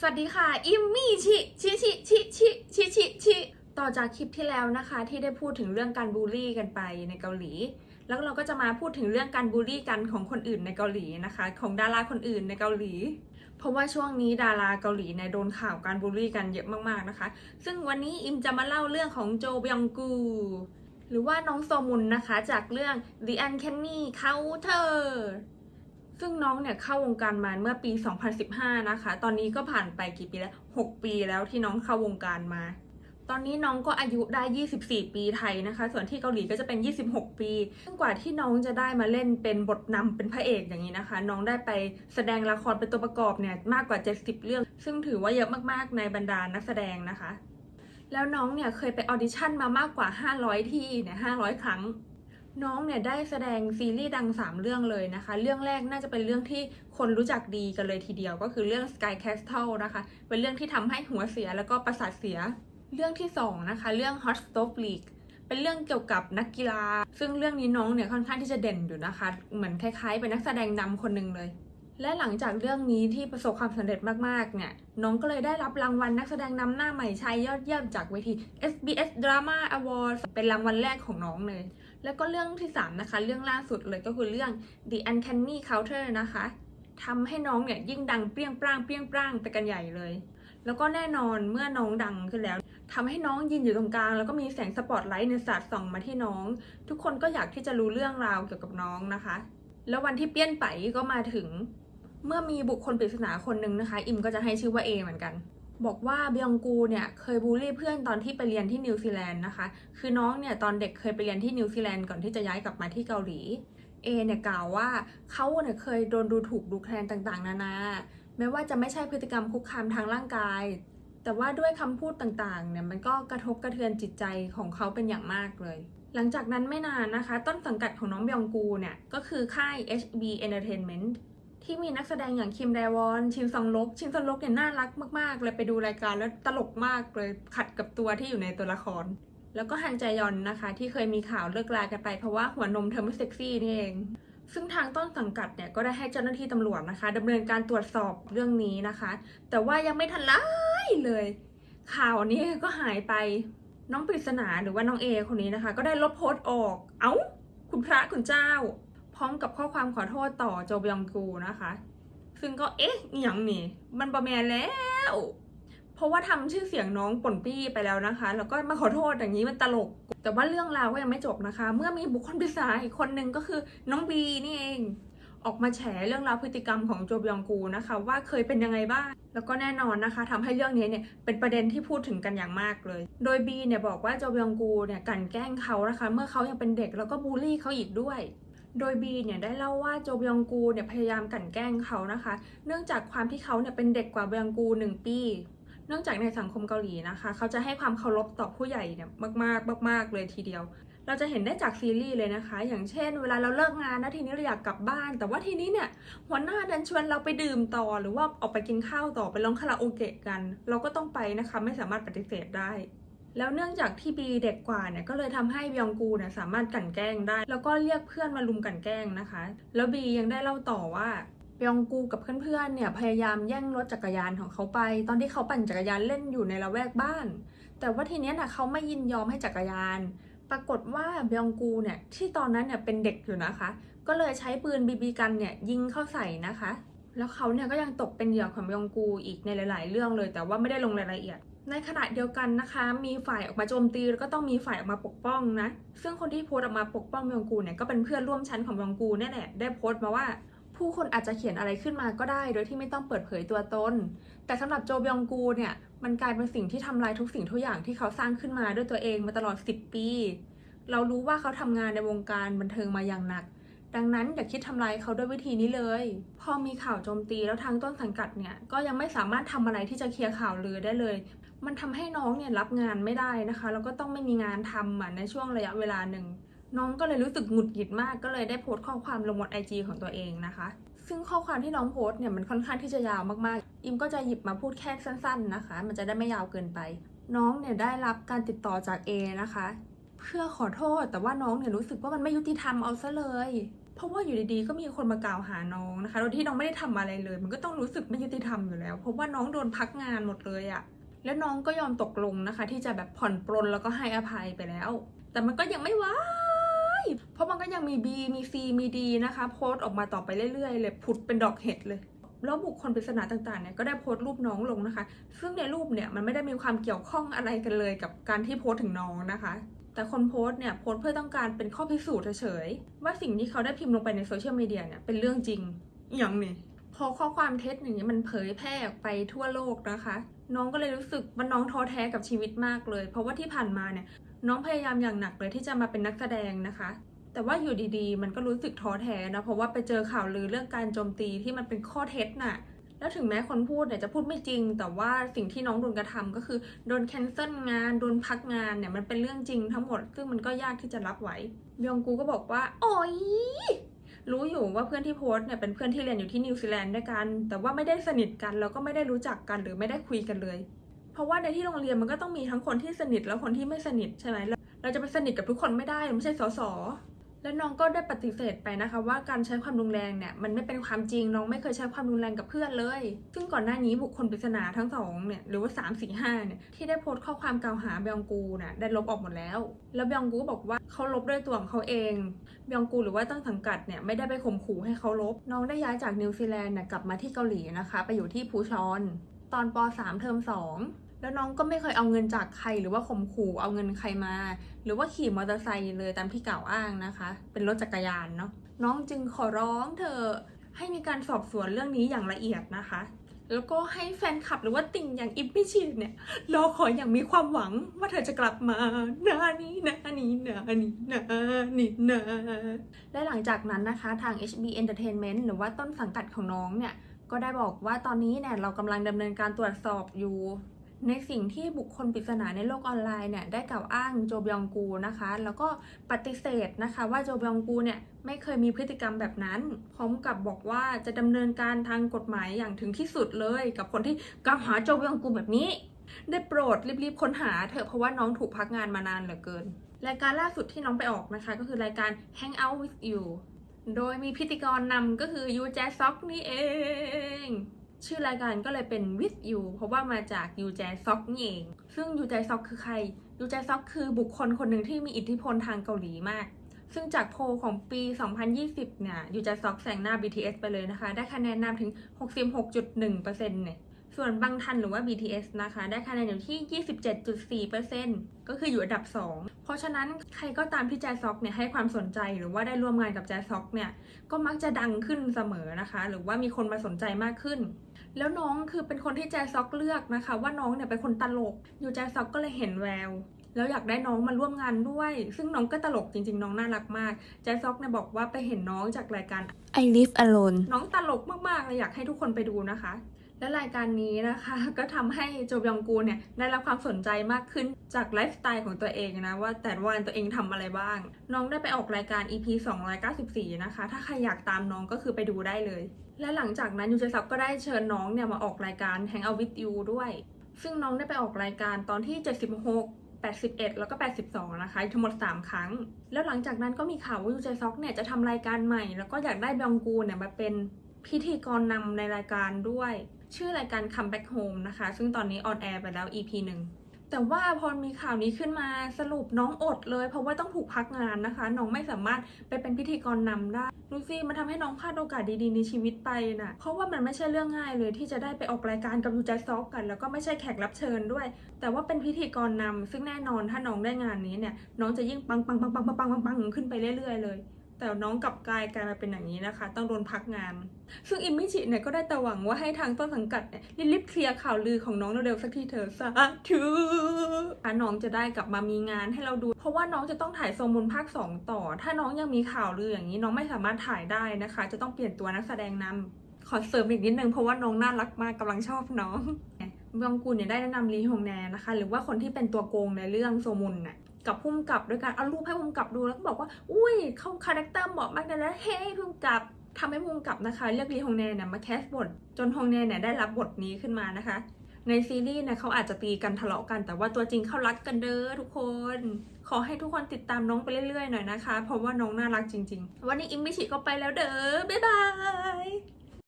สวัสดีค่ะ อิมมี่ชิชิชิชิชิชิชิชิต่อจากคลิปที่แล้วนะคะ ที่ได้พูดถึงเรื่องการบูลลี่กันไปในเกาหลี แล้วเราก็จะมาพูดถึงเรื่องการบูลลี่กันของคนอื่นในเกาหลีนะคะ ของดาราคนอื่นในเกาหลี เพราะว่าช่วงนี้ดาราเกาหลีเนี่ยโดนข่าวการบูลลี่กันเยอะมากๆนะคะ ซึ่งวันนี้อิมจะมาเล่าเรื่องของโจบยองกูหรือว่าน้องโซมุนนะคะจากเรื่อง The Uncanny Counter ซึ่งน้องเนี่ยเข้าวงการมาเมื่อปี 2015 นะคะ ตอนนี้ก็ผ่านไปกี่ปีแล้ว 6 ปีแล้วที่น้องเข้าวงการมา ตอนนี้น้องก็อายุได้ 24 ปีไทยนะคะ ส่วนที่เกาหลีก็จะเป็น 26 ปีซึ่งกว่าที่น้องจะได้มาเล่นเป็นบทนำเป็นพระเอกอย่างนี้นะคะ น้องได้ไปแสดงละครเป็นตัวประกอบเนี่ยมากกว่า 70 เรื่อง ซึ่งถือว่าเยอะมากๆในบรรดานักแสดงนะคะ แล้วน้องเนี่ยเคยไปออดิชั่นมามากกว่า 500 ที่เนี่ย500 ครั้ง น้องเนี่ยได้แสดงซีรีส์ดัง 3 เรื่องเลยนะคะ เรื่องแรกน่าจะเป็นเรื่องที่คนรู้จักดีกันเลยทีเดียวก็คือเรื่อง Sky Castle นะคะ เป็นเรื่องที่ทำให้หัวเสียแล้วก็ประสาทเสีย เรื่องที่ 2 นะคะ เรื่อง Hot Stove League เป็นเรื่องเกี่ยวกับนักกีฬา ซึ่งเรื่องนี้น้องเนี่ยค่อนข้างที่จะเด่นอยู่นะคะ เหมือนคล้ายๆ เป็นนักแสดงนำคนหนึ่งเลย และหลังจากเรื่องนี้ที่ประสบความสำเร็จมากๆ เนี่ย น้องก็เลยได้รับรางวัลนักแสดงนำหน้าใหม่ชายยอดเยี่ยมจากเวที SBS Drama Awards เป็นรางวัลแรกของน้องเลย แล้วก็เรื่องที่ 3 นะคะ เรื่องล่าสุดเลยก็คือเรื่อง The Uncanny Counter นะคะทำให้น้องเนี่ยยิ่งดังเปรี้ยงปร้างเปรี้ยงปร้างไปกันใหญ่เลย แล้วก็แน่นอนเมื่อน้องดังขึ้นแล้วทำให้น้องยืนอยู่ตรงกลาง แล้วก็มีแสงสปอตไลท์ในยสาดส่องมาที่น้อง ทุกคนก็อยากที่จะรู้เรื่องราวเกี่ยวกับน้องนะคะ แล้ววันที่เปี้ยนไปก็มาถึง เมื่อมีบุคคลปริศนาคนหนึ่งนะคะ อิมก็จะให้ชื่อว่าเอเหมือนกัน บอกว่าเบียงกูเนี่ยเคยบูลลี่เพื่อนตอนที่ไปเรียนที่นิวซีแลนด์นะคะ คือน้องเนี่ยตอนเด็กเคยไปเรียนที่นิวซีแลนด์ก่อนที่จะย้ายกลับมาที่เกาหลี เอเนี่ยกล่าวว่าเขาเนี่ยเคยโดนดูถูกดูแคลนต่างๆ นานา แม้ว่าจะไม่ใช่พฤติกรรมคุกคามทางร่างกาย แต่ว่าด้วยคำพูดต่างๆเนี่ยมันก็กระทบกระเทือนจิตใจของเขาเป็นอย่างมากเลย หลังจากนั้นไม่นานนะคะ ต้นสังกัดของน้องบียงกูเนี่ยก็คือค่าย HB Entertainment ที่มีนักแสดงอย่างคิมแดวอน ชินซองลก ชินซองลกเนี่ยน่ารักมากๆ เลยไปดูรายการแล้วตลกมากเลยขัดกับตัวที่อยู่ในตัวละคร แล้วก็ฮันจยอนนะคะ ที่เคยมีข่าวเลิกลากันไปเพราะว่าหัวนมเธอไม่เซ็กซี่นี่เอง ซึ่งทางต้นสังกัดเนี่ยก็ได้ให้เจ้าหน้าที่ตำรวจนะคะดำเนินการตรวจสอบเรื่องนี้นะคะ แต่ว่ายังไม่ทันไรเลย ข่าวนี้ก็หายไปน้องปริศนาหรือว่าน้องเอคนนี้นะคะ ก็ได้ลบโพสต์ออก เอ้า คุณพระคุณเจ้า พร้อมกับข้อความขอโทษต่อโจบยองกูนะคะ ซึ่งก็เอ๊ะอหย่างนี่ มันประแมนแล้ว เพราะว่าทำชื่อเสียงน้องป่นปี้ไปแล้วนะคะ แล้วก็มาขอโทษอย่างนี้มันตลก แต่ว่าเรื่องราวก็ยังไม่จบนะคะ เมื่อมีบุคคลปริศนาอีกคนนึงก็คือน้องบีนี่เองออกมาแฉเรื่องราวพฤติกรรมของโจบยองกูนะคะ ว่าเคยเป็นยังไงบ้าง แล้วก็แน่นอนนะคะทำให้เรื่องนี้เนี่ยเป็นประเด็นที่พูดถึงกันอย่างมากเลย โดยบีเนี่ยบอกว่าโจบยองกูเนี่ยกลันแกล้งเขานะคะ เมื่อเขายังเป็นเด็กแล้วก็บูลลี่เขาอีกด้วย โดยบีเนี่ยได้เล่าว่าโจบยองกูเนี่ยพยายามกลั่นแกล้งเขานะคะ เนื่องจากความที่เขาเนี่ยเป็นเด็กกว่าบยองกูหนึ่งปี เนื่องจากในสังคมเกาหลีนะคะ เขาจะให้ความเคารพต่อผู้ใหญ่เนี่ยมากๆมากๆเลยทีเดียว เราจะเห็นได้จากซีรีส์เลยนะคะ อย่างเช่น เวลาเราเลิกงานนะทีนี้เราอยากกลับบ้าน แต่ว่าทีนี้เนี่ยหัวหน้าดันชวนเราไปดื่มต่อหรือว่าออกไปกินข้าวต่อไปร้องคาราโอเกะกัน เราก็ต้องไปนะคะ ไม่สามารถปฏิเสธได้ แล้วเนื่องจากที่บีเด็กกว่าเนี่ยก็เลยทำให้บยองกูเนี่ยสามารถกั่นแกล้งได้ แล้วก็เรียกเพื่อนมาลุมกั่นแกล้งนะคะ แล้วบียังได้เล่าต่อว่าบยองกูกับเพื่อนๆเนี่ยพยายามแย่งรถจักรยานของเขาไป ตอนที่เขาปั่นจักรยานเล่นอยู่ในละแวกบ้าน แต่ว่าทีเนี้ยนะเขาไม่ยินยอมให้จักรยาน ปรากฏว่าบยองกูเนี่ยที่ตอนนั้นเนี่ยเป็นเด็กอยู่นะคะ ก็เลยใช้ปืนบีบีกันเนี่ยยิงเข้าใส่นะคะ แล้วเขาเนี่ยก็ยังตกเป็นเหยื่อของบยองกูอีกในหลาย ๆ เรื่องเลย แต่ว่าไม่ได้ลงรายละเอียด ในขณะเดียวกันนะคะ มีฝ่ายออกมาโจมตีแล้วก็ต้องมีฝ่ายออกมาปกป้องนะ ซึ่งคนที่โพสต์ออกมาปกป้องบยองกูเนี่ยก็เป็นเพื่อนร่วมชั้นของบยองกูนี่แหละได้โพสต์มาว่า ผู้คนอาจจะเขียนอะไรขึ้นมาก็ได้ โดยที่ไม่ต้องเปิดเผยตัวตน แต่สำหรับโจบยองกูเนี่ยมันกลายเป็นสิ่งที่ทำลายทุกสิ่งทุกอย่างที่เขาสร้างขึ้นมาด้วยตัวเองมาตลอด 10 ปี เรารู้ว่าเขาทำงานในวงการบันเทิงมาอย่างหนัก ดังนั้นอย่าคิดทำลายเขาด้วยวิธีนี้เลย พอมีข่าวโจมตีแล้วทางต้นสังกัดเนี่ยก็ยังไม่สามารถทำอะไรที่จะเคลียร์ข่าวลือได้เลย มันทำให้น้องเนี่ยรับงานไม่ได้นะคะ แล้วก็ต้องไม่มีงานทำอะในช่วงระยะเวลาหนึ่ง น้องก็เลยรู้สึกหงุดหงิดมาก ก็เลยได้โพสต์ข้อความลงบนไอจของตัวเองนะคะ ซึ่งข้อความที่น้องโพสต์เนี่ยมันค่อนข้างที่จะยาวมากๆ อิมก็จะหยิบมาพูดแค่สั้น ๆนะคะ มันจะได้ไม่ยาวเกินไป น้องเนี่ยได้รับการติดต่อจากเอนะคะ เพื่อขอโทษ แต่ว่าน้องเนี่ยรู้สึกว่ามันไม่ยุติธรรมเอาซะเลยเพราะว่าอยู่ดีๆ ก็มีคนมากล่าวหาน้องนะคะ โดยที่น้องไม่ได้ทำอะไรเลย มันก็ต้องรู้สึกไม่ยุติธรรมอยู่แล้ว เพราะว่าน้องโดนพักงานหมดเลยอะ แล้วน้องก็ยอมตกลงนะคะ ที่จะแบบผ่อนปรนแล้วก็ให้อภัยไปแล้ว แต่มันก็ยังไม่ว้ายเพราะมันก็ยังมี B มี C มี D นะคะ โพสต์ออกมาต่อไปเรื่อยๆเลยผุดเป็นดอกเห็ดเลยแล้วบุคคลปริศนาต่างๆเนี่ยก็ได้โพสต์รูปน้องลงนะคะ ซึ่งในรูปเนี่ยมันไม่ได้มีความเกี่ยวข้องอะไรกันเลยกับการที่โพสต์ถึงน้องนะคะ แต่คนโพสต์เนี่ยโพสต์เพื่อต้องการเป็นข้อพิสูจน์เฉยๆว่าสิ่งที่เขาได้พิมพ์ลงไปในโซเชียลมีเดียเนี่ยเป็นเรื่องจริงอย่างนี้พอข้อความเท็จอย่างนี้มันเผยแพร่ออกไปทั่วโลกนะคะ น้องก็เลยรู้สึกว่าน้องท้อแท้กับชีวิตมากเลย เพราะว่าที่ผ่านมาเนี่ยน้องพยายามอย่างหนักเลยที่จะมาเป็นนักแสดงนะคะ แต่ว่าอยู่ดีๆ มันก็รู้สึกท้อแท้นะเพราะว่าไปเจอข่าวลือเรื่องการโจมตีที่มันเป็นข้อเท็จน่ะแล้วถึงแม้คนพูดเนี่ยจะพูดไม่จริง แต่ว่าสิ่งที่น้องโดนกระทำก็คือโดนแคนเซิลงานโดนพักงานเนี่ยมันเป็นเรื่องจริงทั้งหมด ซึ่งมันก็ยากที่จะรับไหวยองกูก็บอกว่า โอ้ยรู้ อยู่ว่าเพื่อนที่โพสเนี่ยเป็นเพื่อนที่เรียนอยู่ที่นิวซีแลนด์ด้วยกัน แต่ว่าไม่ได้สนิทกันแล้วก็ไม่ได้รู้จักกันหรือไม่ได้คุยกันเลย เพราะว่าในที่โรงเรียนมันก็ต้องมีทั้งคนที่สนิทแล้วคนที่ไม่สนิทใช่ไหมเราเราจะไปสนิทกับทุกคนไม่ได้เราไม่ใช่สอสอ แล้วน้องก็ได้ปฏิเสธไปนะคะว่าการใช้ความรุนแรงเนี่ยมันไม่เป็นความจริงน้องไม่เคยใช้ความรุนแรงกับเพื่อนเลย ซึ่งก่อนหน้านี้บุคคลปริศนาทั้งสองเนี่ยหรือว่า 3 4 5เนี่ยที่ได้โพสต์ข้อความกล่าวหาเบยองกูน่ะได้ลบออกหมดแล้ว แล้วเบยองกูบอกว่าเขาลบด้วยตัวของเขาเองเบยองกูหรือว่าต้นสังกัดเนี่ยไม่ได้ไปข่มขู่ให้เขาลบ น้องได้ย้ายจากนิวซีแลนด์เนี่ยกลับมาที่เกาหลีนะคะไปอยู่ที่พูชอน ตอนป .3 เทอม2 แล้วน้องก็ไม่เคยเอาเงินจากใครหรือว่าข่มขู่เอาเงินใครมา หรือว่าขี่มอเตอร์ไซค์เลยตามที่กล่าวอ้างนะคะ เป็นรถจักรยานเนาะน้องจึงขอร้องเธอให้มีการสอบสวนเรื่องนี้อย่างละเอียดนะคะ แล้วก็ให้แฟนคลับหรือว่าติ่งอย่างอิปปี้ชีนเนี่ยรอคอยอย่างมีความหวังว่าเธอจะกลับมานานี้นานี้นานี้นานี้นาและหลังจากนั้นนะคะทาง HB Entertainment หรือว่าต้นสังกัดของน้องเนี่ยก็ได้บอกว่าตอนนี้เนี่ยเรากำลังดำเนินการตรวจสอบอยู่ ในสิ่งที่บุคคลปริศนาในโลกออนไลน์เนี่ยได้กล่าวอ้างโจบยองกูนะคะ แล้วก็ปฏิเสธนะคะว่าโจบยองกูเนี่ยไม่เคยมีพฤติกรรมแบบนั้น พร้อมกับบอกว่าจะดำเนินการทางกฎหมายอย่างถึงที่สุดเลย กับคนที่กล่าวหาโจบยองกูแบบนี้ ได้โปรดรีบๆค้นหาเถอะเพราะว่าน้องถูกพักงานมานานเหลือเกิน รายการล่าสุดที่น้องไปออกนะคะ ก็คือรายการ Hang Out with You โดยมีพิธีกรนำก็คือยูแจซอกนี่เอง ชื่อรายการก็เลยเป็น with you เพราะว่ามาจากยูแจซอกเองซึ่งยูแจซอกคือใครยูแจซอกคือบุคคลคนหนึ่งที่มีอิทธิพลทางเกาหลีมาก ซึ่งจากโพลของปี 2020 เนี่ยยูแจซอกแซงหน้า BTS ไปเลยนะคะ ได้คะแนนนำถึง 66.1%เนี่ยส่วนบางทันหรือว่า BTS นะคะ ได้คะแนนอยู่ที่ 27.4%ก็คืออยู่อันดับ 2 เพราะฉะนั้นใครก็ตามที่แจซอกเนี่ยให้ความสนใจหรือว่าได้ร่วมงานกับแจซอกเนี่ย ก็มักจะดังขึ้นเสมอนะคะ หรือว่ามีคนมาสนใจมากขึ้น แล้วน้องคือเป็นคนที่แจซอกเลือกนะคะ ว่าน้องเนี่ยเป็นคนตลก อยู่แจซอกก็เลยเห็นแวว แล้วอยากได้น้องมาร่วมงานด้วย ซึ่งน้องก็ตลกจริง ๆ น้องน่ารักมาก แจซอกเนี่ยบอกว่าไปเห็นน้องจากรายการ I live alone น้องตลกมากๆเลยอยากให้ทุกคนไปดูนะคะ และรายการนี้นะคะ ก็ทำให้โจบยองกูเนี่ยได้รับความสนใจมากขึ้นจากไลฟ์สไตล์ของตัวเองนะ ว่าแต่ละวันตัวเองทำอะไรบ้าง น้องได้ไปออกรายการ EP 294 นะคะ ถ้าใครอยากตามน้องก็คือไปดูได้เลย และหลังจากนั้นยูเจซับก็ได้เชิญน้องเนี่ยมาออกรายการ Hang Out with You ด้วย ซึ่งน้องได้ไปออกรายการตอนที่ 76 81 แล้วก็ 82 นะคะ ทั้งหมด 3 ครั้ง แล้วหลังจากนั้นก็มีข่าวว่ายูเจซ็อกเนี่ยจะทำรายการใหม่ แล้วก็อยากได้บยองกูเนี่ยมาเป็น พิธีกรนำในรายการด้วย ชื่อรายการ Come Back Home นะคะ ซึ่งตอนนี้ออนแอร์ไปแล้ว EP หนึ่งแต่ว่าพอมีข่าวนี้ขึ้นมาสรุปน้องอดเลย เพราะว่าต้องถูกพักงานนะคะ น้องไม่สามารถไปเป็นพิธีกรนำได้ดูสิมันทำให้น้องพลาดโอกาสดีๆในชีวิตไปนะ่ะเพราะว่ามันไม่ใช่เรื่องง่ายเลยที่จะได้ไปออกรายการกับยูใจซอกกัน แล้วก็ไม่ใช่แขกรับเชิญด้วย แต่ว่าเป็นพิธีกรนำ ซึ่งแน่นอนถ้าน้องได้งานนี้เนี่ยน้องจะยิ่งปังปังปังปังปังปังปังขึ้นไปเรื่อยๆเลย แต่น้องกลับกลายกลายมาเป็นอย่างนี้นะคะ ต้องโดนพักงาน ซึ่งอิมมิจิเนี่ยก็ได้แต่หวังว่าให้ทางต้นสังกัดเนี่ยรีบเคลียร์ข่าวลือของน้องเร็วๆสักทีเถอะสาธุถ้าน้องจะได้กลับมามีงานให้เราดู เพราะว่าน้องจะต้องถ่ายโซมุนภาค 2 ต่อ ถ้าน้องยังมีข่าวลืออย่างนี้น้องไม่สามารถถ่ายได้นะคะ จะต้องเปลี่ยนตัวนักแสดงนำขอเสริมอีกนิดนึงเพราะว่าน้องน่ารักมากกำลังชอบน้องบยองกุนเนี่ยได้แนะนำลีฮงแนนะคะ หรือว่าคนที่เป็นตัวโกงในเรื่องโซมุนน่ะ กับพุ่มกับด้วยการเอารูปให้พุ่มกับดูแล้วก็บอกว่าอุ้ยเขาคาแรคเตอร์เหมาะมากเลยนะเฮ้พุ่มกับทำให้พุ่มกับนะคะเรียกลีฮงแนเนี่ยมาแคสบท จนฮงแนเนี่ยได้รับบทนี้ขึ้นมานะคะ ในซีรีส์เนี่ยเขาอาจจะตีกันทะเลาะกัน แต่ว่าตัวจริงเขารักกันเด้อทุกคน ขอให้ทุกคนติดตามน้องไปเรื่อยๆหน่อยนะคะ เพราะว่าน้องน่ารักจริง ๆ วันนี้อิมมิชิก็ไปแล้วเด้อบ๊ายบาย